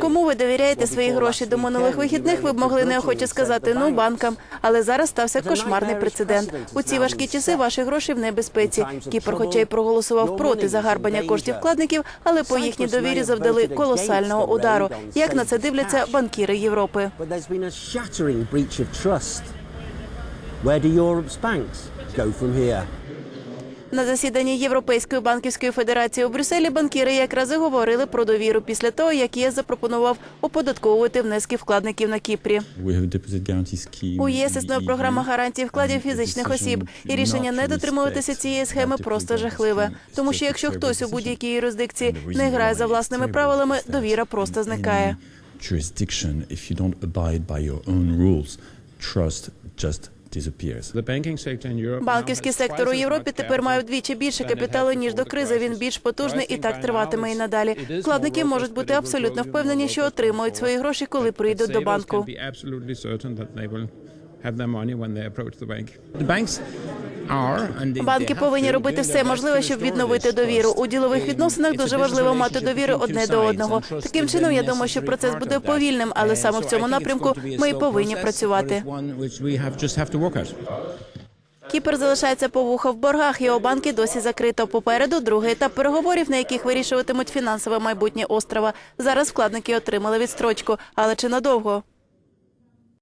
Кому ви довіряєте свої гроші до минулих вихідних? Ви б могли неохоче сказати ну банкам. Але зараз стався кошмарний прецедент. У ці важкі часи ваші гроші в небезпеці. Кіпр, хоча й проголосував проти загарбання коштів вкладників, але по їхній довірі завдали колосального удару. Як на це дивляться банкіри Європи? Where do Europe's banks go from here? На засіданні Європейської банківської федерації у Брюсселі банкіри якраз і говорили про довіру після того, як ЄС запропонував оподатковувати внески вкладників на Кіпрі. У ЄС існує програма гарантії вкладів фізичних осіб, і рішення не дотримуватися цієї схеми просто жахливе. Тому що якщо хтось у будь-якій юрисдикції не грає за власними правилами, довіра просто зникає. Jurisdiction, if you don't abide by your own rules, trust just. Банківський сектор у Європі тепер має вдвічі більше капіталу ніж до кризи. Він більш потужний і так триватиме і надалі. Вкладники можуть бути абсолютно впевнені, що отримують свої гроші, коли прийдуть до банку. Банки повинні робити все можливе, щоб відновити довіру. У ділових відносинах дуже важливо мати довіру одне до одного. Таким чином, я думаю, що процес буде повільним, але саме в цьому напрямку ми і повинні працювати. Кіпр залишається по вуха в боргах. Його банки досі закрито. Попереду другий етап переговорів, на яких вирішуватимуть фінансове майбутнє острова. Зараз вкладники отримали відстрочку, але чи надовго?